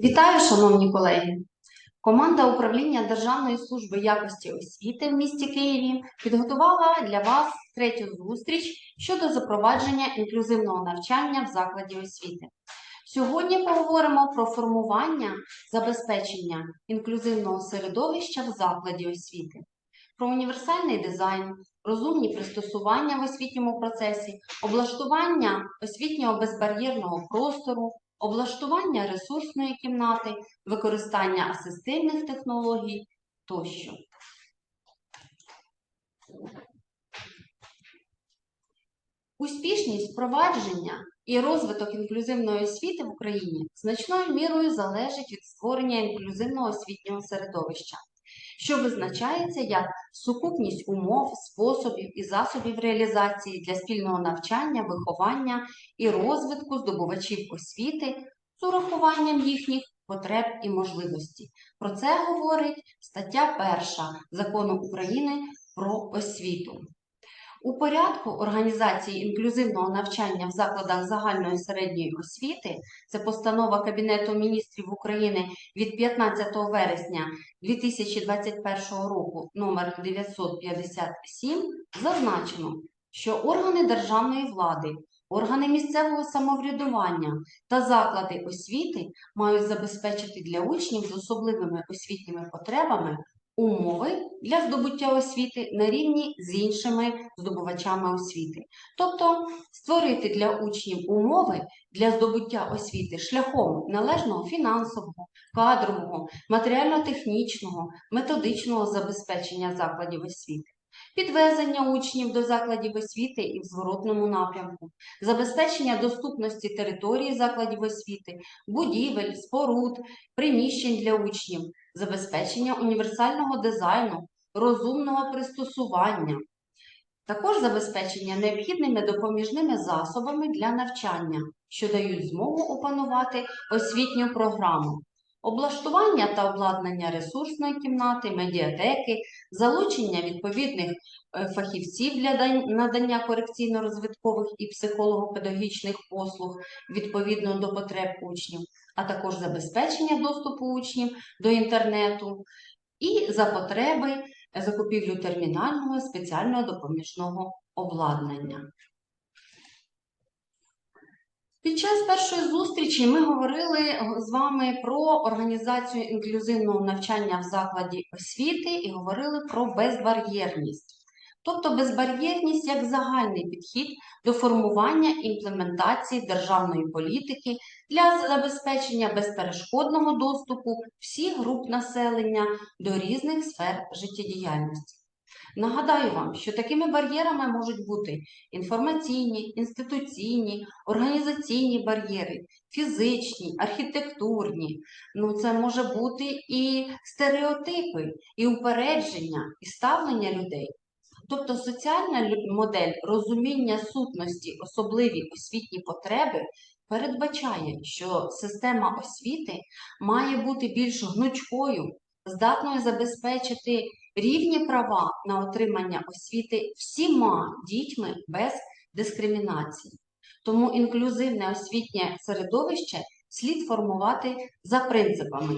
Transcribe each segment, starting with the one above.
Вітаю, шановні колеги! Команда управління Державної служби якості освіти в місті Києві підготувала для вас третю зустріч щодо запровадження інклюзивного навчання в закладі освіти. Сьогодні поговоримо про формування забезпечення інклюзивного середовища в закладі освіти, про універсальний дизайн, розумні пристосування в освітньому процесі, облаштування освітнього безбар'єрного простору, облаштування ресурсної кімнати, використання асистивних технологій тощо. Успішність впровадження і розвиток інклюзивної освіти в Україні значною мірою залежить від створення інклюзивного освітнього середовища, що визначається як сукупність умов, способів і засобів реалізації для спільного навчання, виховання і розвитку здобувачів освіти з урахуванням їхніх потреб і можливостей. Про це говорить стаття 1 Закону України про освіту. У порядку організації інклюзивного навчання в закладах загальної середньої освіти, це постанова Кабінету міністрів України від 15 вересня 2021 року номер 957, зазначено, що органи державної влади, органи місцевого самоврядування та заклади освіти мають забезпечити для учнів з особливими освітніми потребами умови для здобуття освіти на рівні з іншими здобувачами освіти. Тобто створити для учнів умови для здобуття освіти шляхом належного фінансового, кадрового, матеріально-технічного, методичного забезпечення закладів освіти. Підвезення учнів до закладів освіти і в зворотному напрямку, забезпечення доступності території закладів освіти, будівель, споруд, приміщень для учнів, забезпечення універсального дизайну, розумного пристосування, також забезпечення необхідними допоміжними засобами для навчання, що дають змогу опанувати освітню програму. Облаштування та обладнання ресурсної кімнати, медіатеки, залучення відповідних е, фахівців для надання корекційно-розвиткових і психолого-педагогічних послуг відповідно до потреб учнів, а також забезпечення доступу учнів до інтернету і за потреби закупівлю термінального спеціального допоміжного обладнання. Під час першої зустрічі ми говорили з вами про організацію інклюзивного навчання в закладі освіти і говорили про безбар'єрність. Тобто безбар'єрність як загальний підхід до формування імплементації державної політики для забезпечення безперешкодного доступу всіх груп населення до різних сфер життєдіяльності. Нагадаю вам, що такими бар'єрами можуть бути інформаційні, інституційні, організаційні бар'єри, фізичні, архітектурні. Ну, це може бути і стереотипи, і упередження, і ставлення людей. Тобто соціальна модель розуміння сутності, особливі освітні потреби передбачає, що система освіти має бути більш гнучкою, здатною забезпечити рівні права на отримання освіти всіма дітьми без дискримінації. Тому інклюзивне освітнє середовище слід формувати за принципами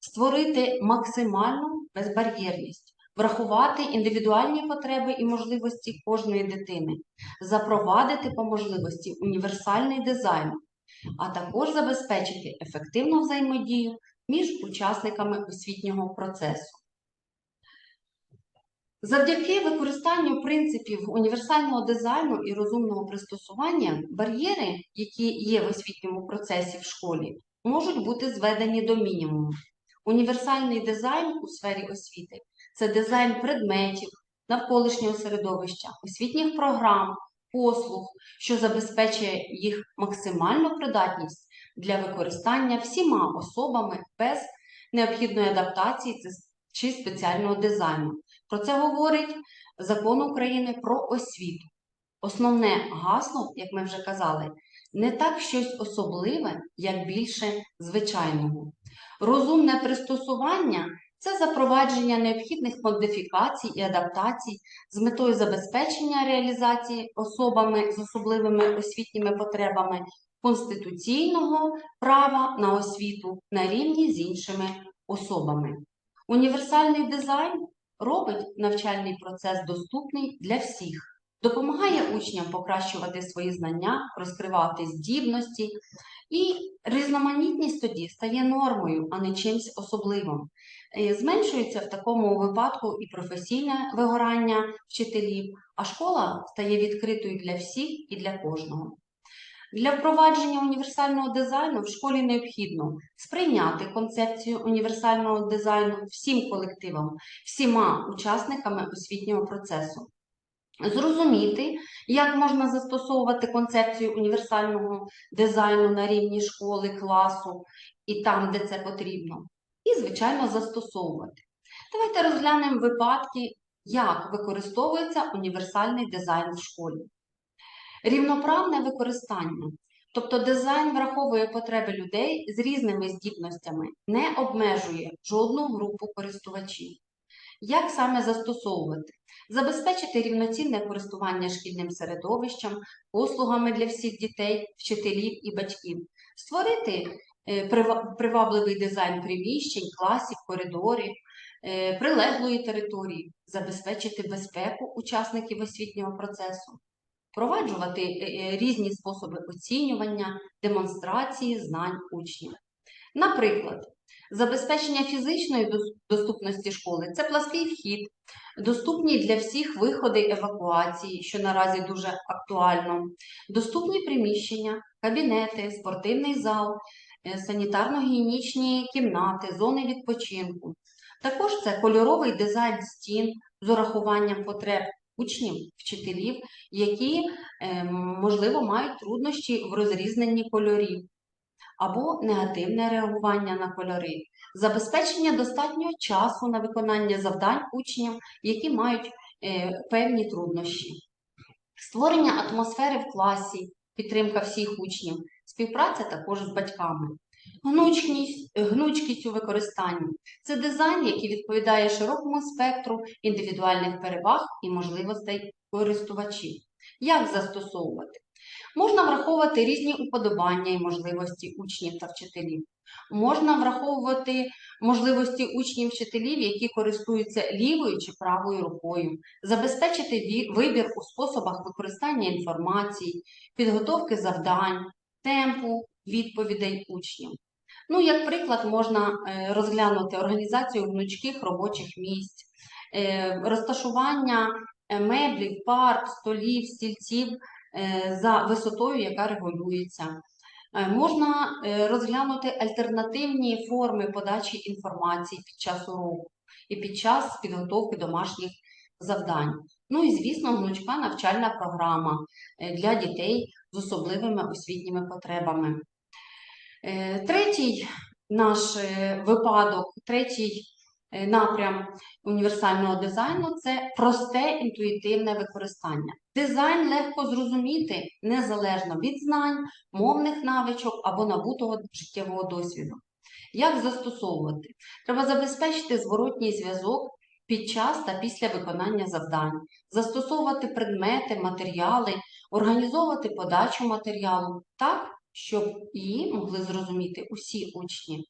створити максимальну безбар'єрність, врахувати індивідуальні потреби і можливості кожної дитини, запровадити по можливості універсальний дизайн, а також забезпечити ефективну взаємодію між учасниками освітнього процесу. Завдяки використанню принципів універсального дизайну і розумного пристосування бар'єри, які є в освітньому процесі в школі, можуть бути зведені до мінімуму. Універсальний дизайн у сфері освіти це дизайн предметів, навколишнього середовища, освітніх програм, послуг, що забезпечує їх максимальну придатність для використання всіма особами без необхідної адаптації чи спеціального дизайну. Про це говорить Закон України про освіту. Основне гасло, як ми вже казали, не так щось особливе, як більше звичайного. Розумне пристосування це запровадження необхідних модифікацій і адаптацій з метою забезпечення реалізації особами з особливими освітніми потребами конституційного права на освіту на рівні з іншими особами. Універсальний дизайн робить навчальний процес доступний для всіх, допомагає учням покращувати свої знання, розкривати здібності, і різноманітність тоді стає нормою, а не чимсь особливим. Е, Зменшується в такому випадку і професійне вигорання вчителів, а школа стає відкритою для всіх і для кожного. Для впровадження універсального дизайну в школі необхідно сприйняти концепцію універсального дизайну всім колективам, всіма учасниками освітнього процесу. Зрозуміти, як можна застосовувати концепцію універсального дизайну на рівні школи, класу і там, де це потрібно. І, звичайно, застосовувати. Давайте розглянемо випадки, як використовується універсальний дизайн в школі. Рівноправне використання. Тобто дизайн враховує потреби людей з різними здібностями, не обмежує жодну групу користувачів. Як саме застосовувати? Забезпечити рівноцінне користування шкільним середовищем, послугами для всіх дітей, вчителів і батьків, створити е, привабливий дизайн приміщень, класів, коридорів, е, прилеглої території, забезпечити безпеку учасників освітнього процесу, впроваджувати е, е, різні способи оцінювання, демонстрації знань учнів. Наприклад, забезпечення фізичної доступності школи це плаский вхід, доступні для всіх виходи евакуації, що наразі дуже актуально, доступні приміщення, кабінети, спортивний зал, е, санітарно-гігієнічні кімнати, зони відпочинку. Також це кольоровий дизайн стін з урахуванням потреб учнів, вчителів, які, е, можливо, мають труднощі в розрізненні кольорів або негативне реагування на кольори, забезпечення достатнього часу на виконання завдань учням, які мають е, певні труднощі, створення атмосфери в класі, підтримка всіх учнів, співпраця також з батьками. Гнучкість, гнучкість у використанні це дизайн, який відповідає широкому спектру індивідуальних переваг і можливостей користувачів. Як застосовувати? Можна враховувати різні уподобання і можливості учнів та вчителів. Можна враховувати можливості учнів вчителів, які користуються лівою чи правою рукою, забезпечити вибір у способах використання інформації, підготовки завдань, темпу відповідей учнів. Ну, як приклад, можна е, розглянути організацію гнучких робочих місць, е, розташування е, меблів, парт, столів, стільців за висотою, яка регулюється. Можна розглянути альтернативні форми подачі інформації під час уроку і під час підготовки домашніх завдань. Ну і, звісно, гнучка навчальна програма для дітей з особливими освітніми потребами. Е, Третій наш е, випадок, третій е, напрям універсального дизайну це просте інтуїтивне використання. Дизайн легко зрозуміти незалежно від знань, мовних навичок або набутого життєвого досвіду. Як застосовувати? Треба забезпечити зворотній зв'язок під час та після виконання завдань, застосовувати предмети, матеріали, організовувати подачу матеріалу так, щоб її могли зрозуміти усі учні.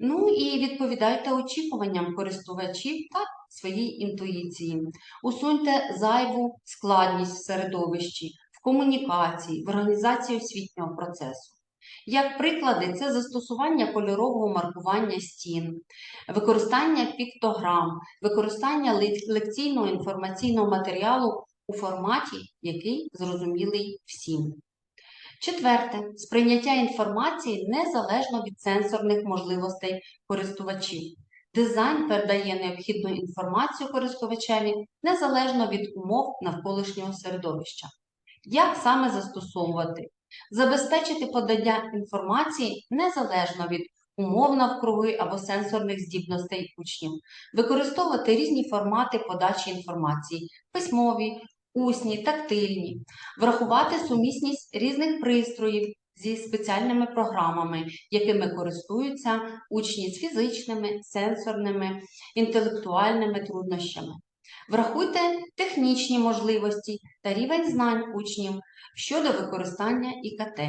Ну і відповідайте очікуванням користувачів та своїй інтуїції. Усуньте зайву складність в середовищі, в комунікації, в організації освітнього процесу. Як приклади, це застосування кольорового маркування стін, використання піктограм, використання лекційного інформаційного матеріалу у форматі, який зрозумілий всім. Четверте, сприйняття інформації незалежно від сенсорних можливостей користувачів. Дизайн передає необхідну інформацію користувачеві незалежно від умов навколишнього середовища. Як саме застосовувати? Забезпечити подання інформації незалежно від умов навкруги або сенсорних здібностей учнів, використовувати різні формати подачі інформації письмові, усні, тактильні, врахувати сумісність різних пристроїв зі спеціальними програмами, якими користуються учні з фізичними, сенсорними, інтелектуальними труднощами. Врахуйте технічні можливості та рівень знань учнів щодо використання ІКТ.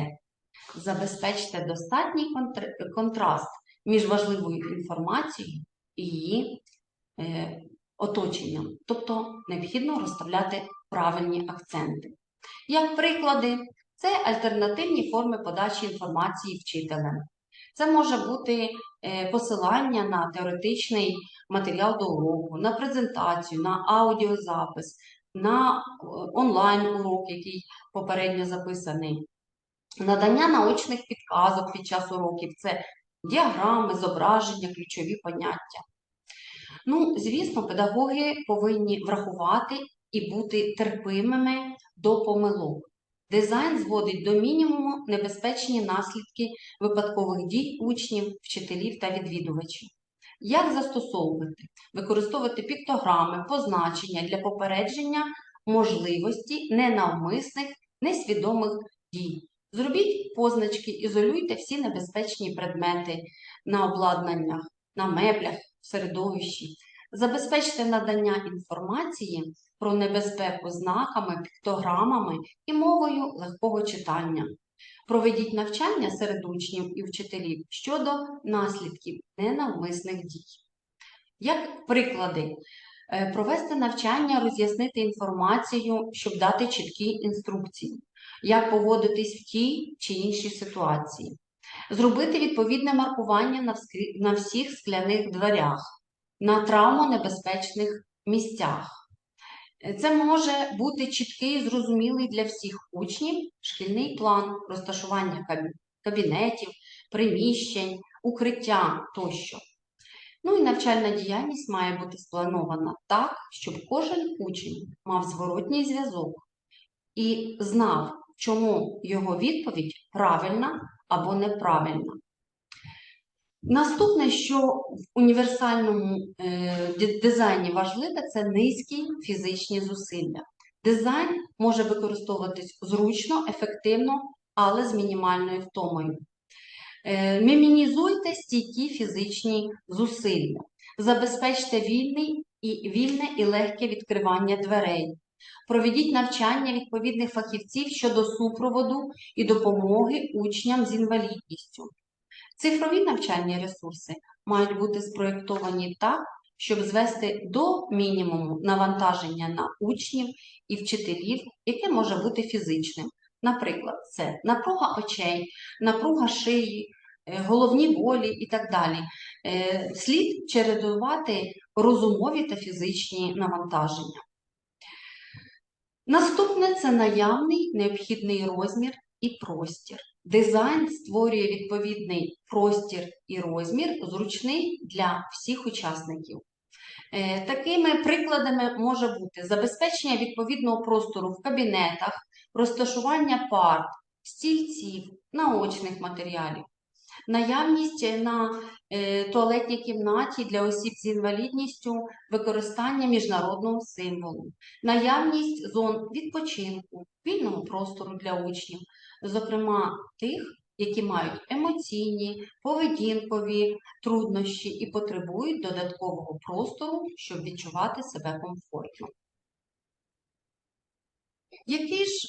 Забезпечте достатній контр- контраст між важливою інформацією і її е, оточенням. Тобто необхідно розставляти правильні акценти. Як приклади, це альтернативні форми подачі інформації вчителем. Це може бути е, посилання на теоретичний матеріал до уроку, на презентацію, на аудіозапис, на е, онлайн-урок, який попередньо записаний, надання наочних підказок під час уроків це діаграми, зображення, ключові поняття. Ну, звісно, педагоги повинні врахувати і бути терпимими до помилок. Дизайн зводить до мінімуму небезпечні наслідки випадкових дій учнів, вчителів та відвідувачів. Як застосовувати? Використовувати піктограми, позначення для попередження можливості ненавмисних, несвідомих дій. Зробіть позначки, ізолюйте всі небезпечні предмети на обладнаннях, на меблях, в середовищі. Забезпечте надання інформації про небезпеку знаками, піктограмами і мовою легкого читання. Проведіть навчання серед учнів і вчителів щодо наслідків ненавмисних дій. Як приклади, Е, провести навчання, роз'яснити інформацію, щоб дати чіткі інструкції, як поводитись в тій чи іншій ситуації, зробити відповідне маркування на всіх скляних дверях, на травмонебезпечних місцях. Це може бути чіткий, зрозумілий для всіх учнів шкільний план розташування кабінетів, приміщень, укриття тощо. Ну і навчальна діяльність має бути спланована так, щоб кожен учень мав зворотній зв'язок і знав, чому його відповідь правильна або неправильна. Наступне, що в універсальному е, дизайні важливе, це низькі фізичні зусилля. Дизайн може використовуватись зручно, ефективно, але з мінімальною втомою. Е, Мінімізуйте стійкі фізичні зусилля. Забезпечте вільний і, вільне і легке відкривання дверей. Проведіть навчання відповідних фахівців щодо супроводу і допомоги учням з інвалідністю. Цифрові навчальні ресурси мають бути спроєктовані так, щоб звести до мінімуму навантаження на учнів і вчителів, яке може бути фізичним. Наприклад, це напруга очей, напруга шиї, е, головні болі і так далі. Е, Слід чередувати розумові та фізичні навантаження. Наступне це наявний необхідний розмір і простір. Дизайн створює відповідний простір і розмір, зручний для всіх учасників. Е, Такими прикладами може бути забезпечення відповідного простору в кабінетах, розташування парт, стільців, наочних матеріалів, наявність на е, туалетній кімнаті для осіб з інвалідністю, використання міжнародного символу, наявність зон відпочинку, вільного простору для учнів, зокрема тих, які мають емоційні, поведінкові труднощі і потребують додаткового простору, щоб відчувати себе комфортно. Які ж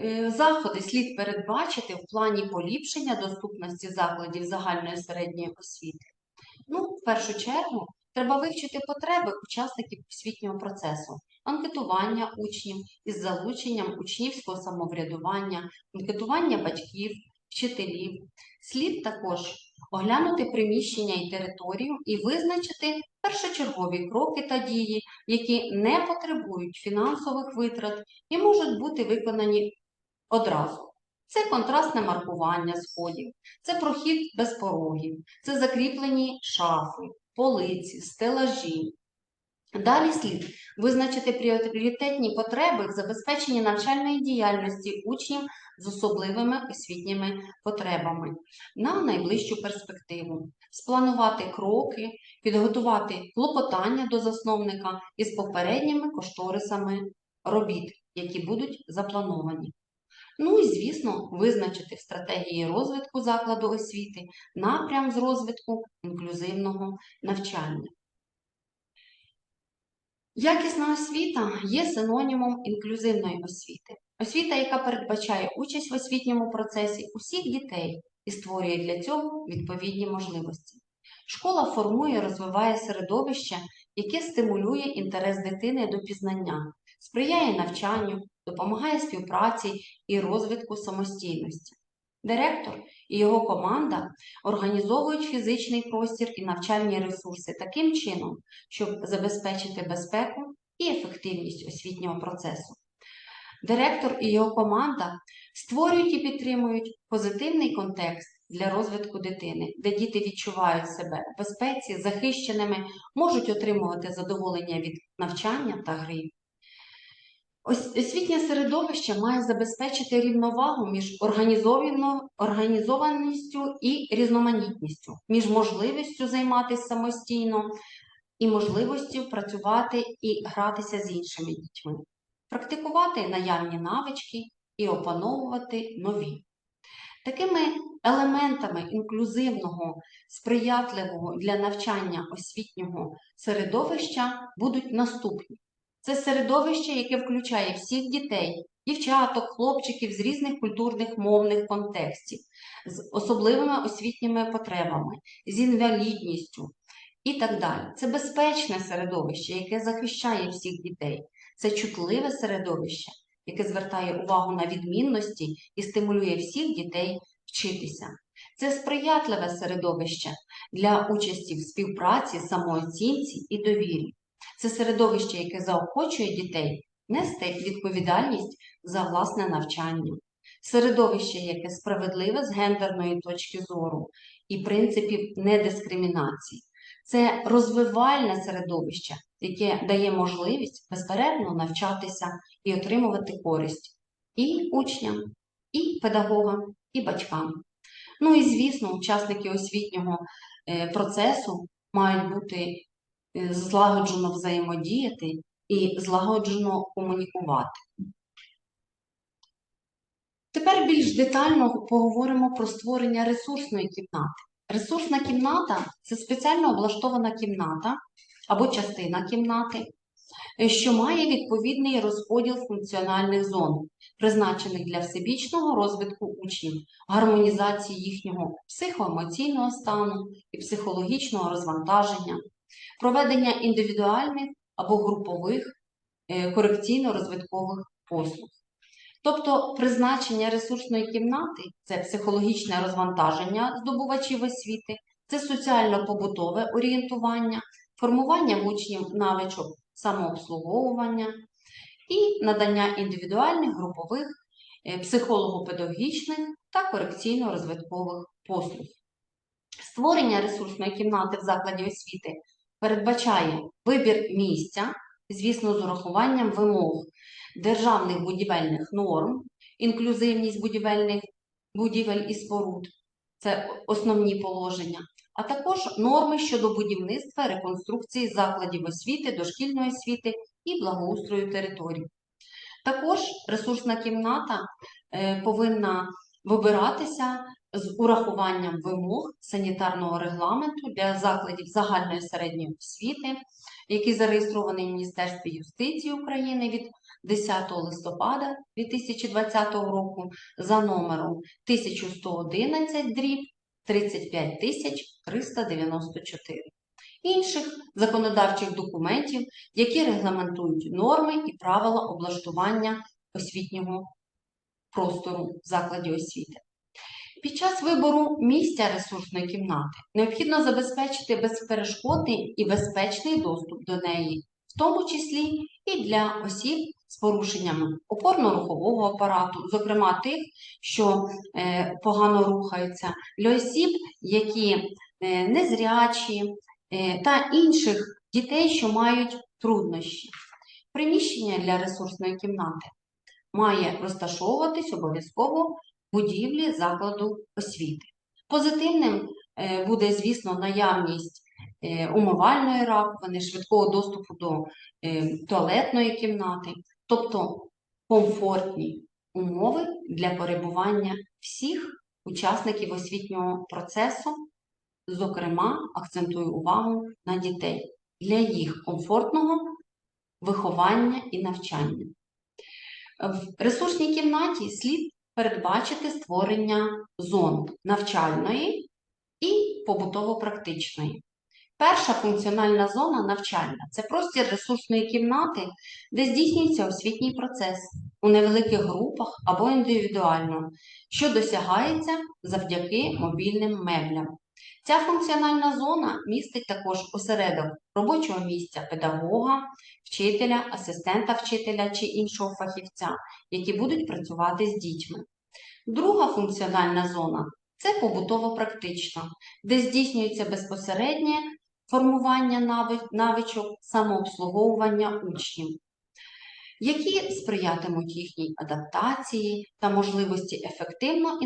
е, заходи слід передбачити в плані поліпшення доступності закладів загальної середньої освіти? Ну, в першу чергу, треба вивчити потреби учасників освітнього процесу, анкетування учнів із залученням учнівського самоврядування, анкетування батьків, вчителів. Слід також оглянути приміщення і територію і визначити першочергові кроки та дії, які не потребують фінансових витрат і можуть бути виконані одразу. Це контрастне маркування сходів, це прохід без порогів, це закріплені шафи, полиці, стелажі. Далі слід визначити пріоритетні потреби в забезпеченні навчальної діяльності учнів з особливими освітніми потребами на найближчу перспективу, спланувати кроки, підготувати клопотання до засновника із попередніми кошторисами робіт, які будуть заплановані. Ну і, звісно, визначити в стратегії розвитку закладу освіти напрям з розвитку інклюзивного навчання. Якісна освіта є синонімом інклюзивної освіти. Освіта, яка передбачає участь в освітньому процесі усіх дітей і створює для цього відповідні можливості. Школа формує розвиває середовище, яке стимулює інтерес дитини до пізнання, сприяє навчанню, допомагає співпраці і розвитку самостійності. Директор і його команда організовують фізичний простір і навчальні ресурси таким чином, щоб забезпечити безпеку і ефективність освітнього процесу. Директор і його команда створюють і підтримують позитивний контекст для розвитку дитини, де діти відчувають себе в безпеці, захищеними, можуть отримувати задоволення від навчання та гри. Ось- Освітнє середовище має забезпечити рівновагу між організованістю і різноманітністю, між можливістю займатися самостійно і можливістю працювати і гратися з іншими дітьми, практикувати наявні навички і опановувати нові. Такими елементами інклюзивного, сприятливого для навчання освітнього середовища будуть наступні. Це середовище, яке включає всіх дітей, дівчаток, хлопчиків з різних культурних мовних контекстів, з особливими освітніми потребами, з інвалідністю і так далі. Це безпечне середовище, яке захищає всіх дітей. Це чутливе середовище, яке звертає увагу на відмінності і стимулює всіх дітей вчитися. Це сприятливе середовище для участі в співпраці, самооцінці і довірі. Це середовище, яке заохочує дітей нести відповідальність за власне навчання. Середовище, яке справедливе з гендерної точки зору і принципів недискримінації. Це розвивальне середовище, яке дає можливість безперервно навчатися і отримувати користь і учням, і педагогам, і батькам. Ну і звісно, учасники освітнього е, процесу мають бути е, злагоджено взаємодіяти і злагоджено комунікувати. Тепер більш детально поговоримо про створення ресурсної кімнати. Ресурсна кімната це спеціально облаштована кімната або частина кімнати, е, що має відповідний розподіл функціональних зон, призначених для всебічного розвитку учнів, гармонізації їхнього психоемоційного стану і психологічного розвантаження, проведення індивідуальних або групових е, корекційно-розвиткових послуг. Тобто призначення ресурсної кімнати це психологічне розвантаження здобувачів освіти, це соціально-побутове орієнтування, формування учнів навичок самообслуговування і надання індивідуальних, групових, е, психолого-педагогічних та корекційно-розвиткових послуг. Створення ресурсної кімнати в закладі освіти передбачає вибір місця, звісно, з урахуванням вимог державних будівельних норм, інклюзивність будівельних будівель і споруд. Це основні положення, а також норми щодо будівництва, реконструкції закладів освіти, дошкільної освіти і благоустрою територій. Також ресурсна кімната е, повинна вибиратися з урахуванням вимог санітарного регламенту для закладів загальної середньої освіти, який зареєстрований в Міністерстві юстиції України від 10 листопада 2020 року за номером 1111 дріб 35394. Інших законодавчих документів, які регламентують норми і правила облаштування освітнього простору в закладі освіти. Під час вибору місця ресурсної кімнати необхідно забезпечити безперешкодний і безпечний доступ до неї, в тому числі і для осіб з порушеннями опорно-рухового апарату, зокрема тих, що е, погано рухаються, для осіб, які е, незрячі е, та інших дітей, що мають труднощі. Приміщення для ресурсної кімнати має розташовуватись обов'язково будівлі закладу освіти. Позитивним е, буде, звісно, наявність е, умивальної раковини, швидкого доступу до е, туалетної кімнати, тобто комфортні умови для перебування всіх учасників освітнього процесу, зокрема, акцентую увагу на дітей для їх комфортного виховання і навчання. В ресурсній кімнаті слід передбачити створення зон навчальної і побутово-практичної. Перша функціональна зона навчальна це простір ресурсної кімнати, де здійснюється освітній процес у невеликих групах або індивідуально, що досягається завдяки мобільним меблям. Ця функціональна зона містить також осередок робочого місця педагога, вчителя, асистента вчителя чи іншого фахівця, які будуть працювати з дітьми. Друга функціональна зона це побутово-практична, де здійснюється безпосереднє формування навичок самообслуговування учнів, які сприятимуть їхній адаптації та можливості ефективно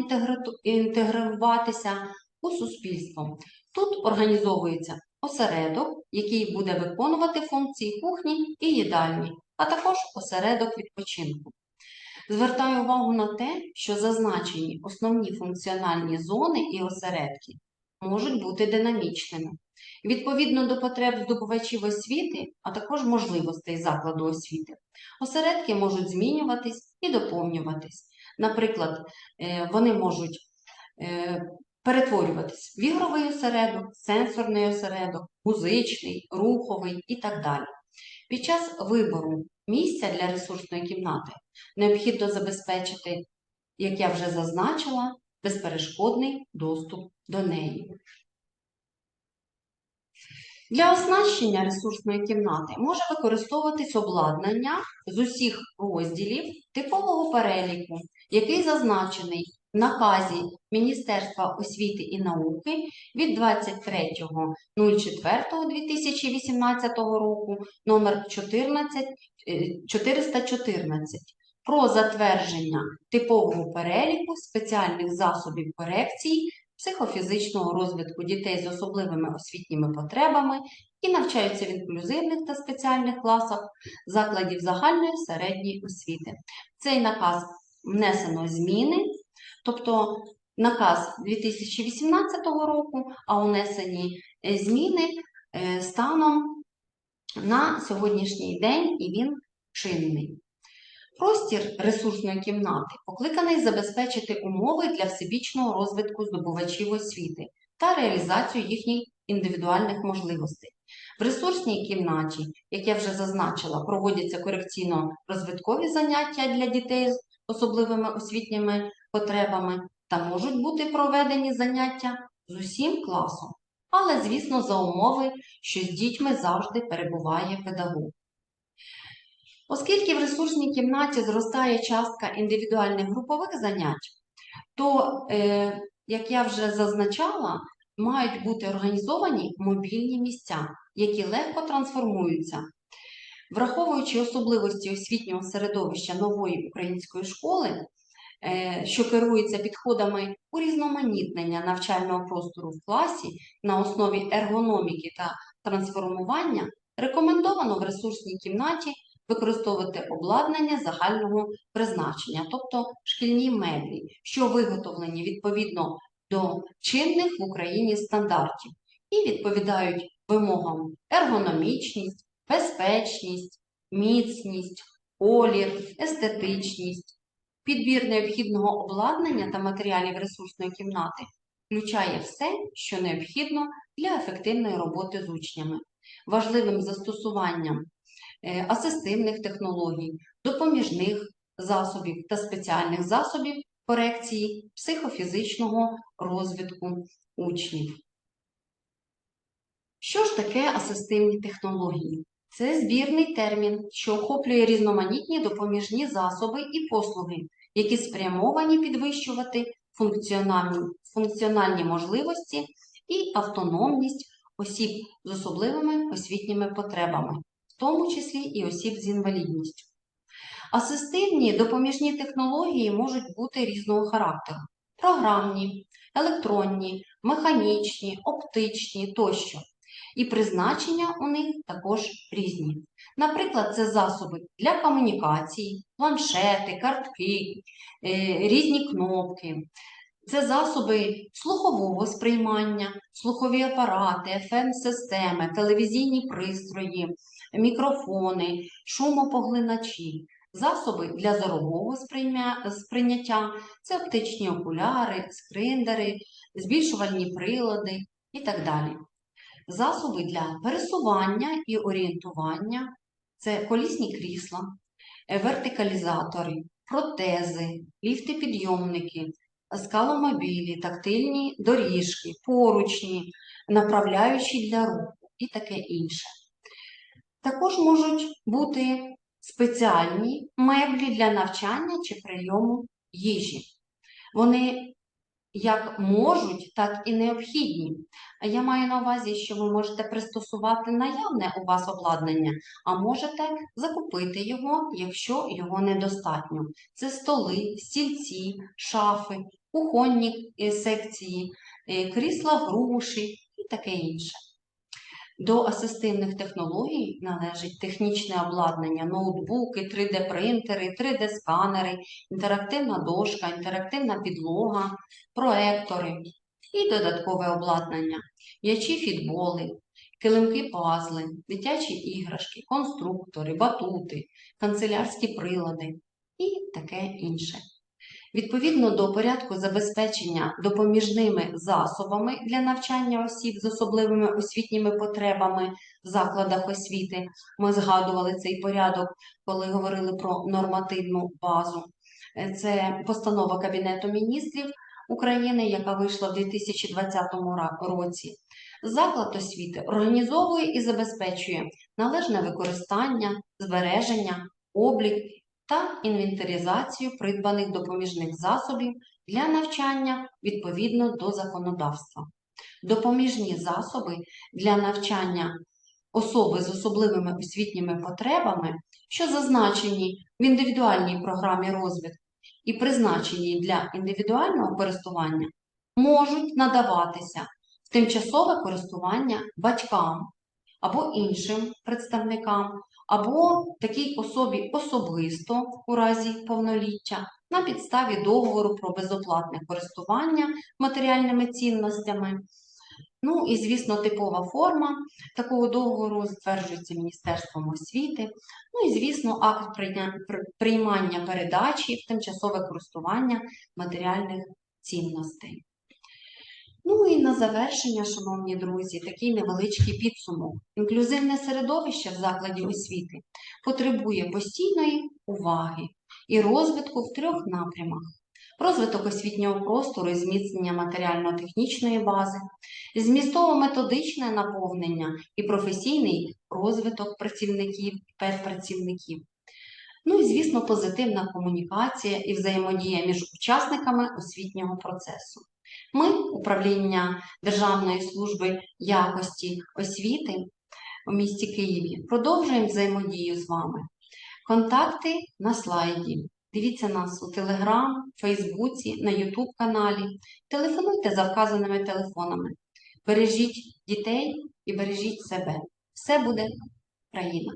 інтегруватися у суспільство. Тут організовується осередок, який буде виконувати функції кухні і їдальні, а також осередок відпочинку. Звертаю увагу на те, що зазначені основні функціональні зони і осередки можуть бути динамічними. Відповідно до потреб здобувачів освіти, а також можливостей закладу освіти, осередки можуть змінюватись і доповнюватись. Наприклад, е, вони можуть е, перетворюватись в ігровий осередок, сенсорний осередок, музичний, руховий і так далі. Під час вибору місця для ресурсної кімнати необхідно забезпечити, як я вже зазначила, безперешкодний доступ до неї. Для оснащення ресурсної кімнати може використовуватись обладнання з усіх розділів типового переліку, який зазначений наказі Міністерства освіти і науки від 23.04.2018 року номер 14, е, 414 про затвердження типового переліку спеціальних засобів корекції психофізичного розвитку дітей з особливими освітніми потребами і навчаються в інклюзивних та спеціальних класах закладів загальної середньої освіти. В Цей наказ внесено зміни, тобто наказ 2018 року, а внесені е, зміни е, станом на сьогоднішній день і він чинний. Простір ресурсної кімнати покликаний забезпечити умови для всебічного розвитку здобувачів освіти та реалізацію їхніх індивідуальних можливостей. В ресурсній кімнаті, як я вже зазначила, проводяться корекційно-розвиткові заняття для дітей з особливими освітніми потребами та можуть бути проведені заняття з усім класом, але, звісно, за умови, що з дітьми завжди перебуває педагог. Оскільки в ресурсній кімнаті зростає частка індивідуальних групових занять, то, е, як я вже зазначала, мають бути організовані мобільні місця, які легко трансформуються. Враховуючи особливості освітнього середовища нової української школи, що керується підходами урізноманітнення навчального простору в класі на основі ергономіки та трансформування, рекомендовано в ресурсній кімнаті використовувати обладнання загального призначення, тобто шкільні меблі, що виготовлені відповідно до чинних в Україні стандартів і відповідають вимогам ергономічність, безпечність, міцність, колір, естетичність. Підбір необхідного обладнання та матеріалів ресурсної кімнати включає все, що необхідно для ефективної роботи з учнями. Важливим застосуванням е, асистивних технологій, допоміжних засобів та спеціальних засобів корекції психофізичного розвитку учнів. Що ж таке асистивні технології? Це збірний термін, що охоплює різноманітні допоміжні засоби і послуги, які спрямовані підвищувати функціональні, функціональні можливості і автономність осіб з особливими освітніми потребами, в тому числі і осіб з інвалідністю. Асистивні допоміжні технології можуть бути різного характеру: програмні, електронні, механічні, оптичні тощо. І призначення у них також різні. Наприклад, це засоби для комунікації, планшети, картки, е, різні кнопки. Це засоби слухового сприймання, слухові апарати, FM-системи, телевізійні пристрої, мікрофони, шумопоглиначі. Засоби для зорового сприйняття це оптичні окуляри, скриндери, збільшувальні прилади і так далі. Засоби для пересування і орієнтування це колісні крісла, е, вертикалізатори, протези, ліфти-підйомники, скаломобілі, тактильні доріжки, поручні, направляючі для руху і таке інше. Також можуть бути спеціальні меблі для навчання чи прийому їжі. Вони як можуть, так і необхідні. Я маю на увазі, що ви можете пристосувати наявне у вас обладнання, а можете закупити його, якщо його недостатньо. Це столи, стільці, шафи, кухонні е, секції, е, крісла груші і таке інше. До асистивних технологій належить технічне обладнання, ноутбуки, 3D-принтери, 3D-сканери, інтерактивна дошка, інтерактивна підлога, проектори і додаткове обладнання, м'ячі фітболи, килимки-пазли, дитячі іграшки, конструктори, батути, канцелярські прилади і таке інше. Відповідно до порядку забезпечення допоміжними засобами для навчання осіб з особливими освітніми потребами в закладах освіти, ми згадували цей порядок, коли говорили про нормативну базу. Е, Це постанова Кабінету міністрів України, яка вийшла в 2020 році. Заклад освіти організовує і забезпечує належне використання, збереження, облік та інвентаризацію придбаних допоміжних засобів для навчання відповідно до законодавства. Допоміжні засоби для навчання особи з особливими освітніми потребами, що зазначені в індивідуальній програмі розвитку і призначені для індивідуального користування, можуть надаватися в тимчасове користування батькам або іншим представникам або такій особі особисто у разі повноліття на підставі договору про безоплатне користування матеріальними цінностями. Ну і, звісно, типова форма такого договору затверджується Міністерством освіти. Ну і, звісно, акт приймання передачі в тимчасове користування матеріальних цінностей. Ну і на завершення, шановні друзі, такий невеличкий підсумок. Інклюзивне середовище в закладі освіти потребує постійної уваги і розвитку в трьох напрямах: розвиток освітнього простору і зміцнення матеріально-технічної бази, змістово-методичне наповнення і професійний розвиток працівників, педпрацівників. Ну і, звісно, позитивна комунікація і взаємодія між учасниками освітнього процесу. Ми, управління Державної служби якості освіти у місті Києві, продовжуємо взаємодію з вами. Контакти на слайді. Дивіться нас у Телеграм, Фейсбуці, на Ютуб каналі. Телефонуйте за вказаними телефонами. Бережіть дітей і бережіть себе. Все буде Україна!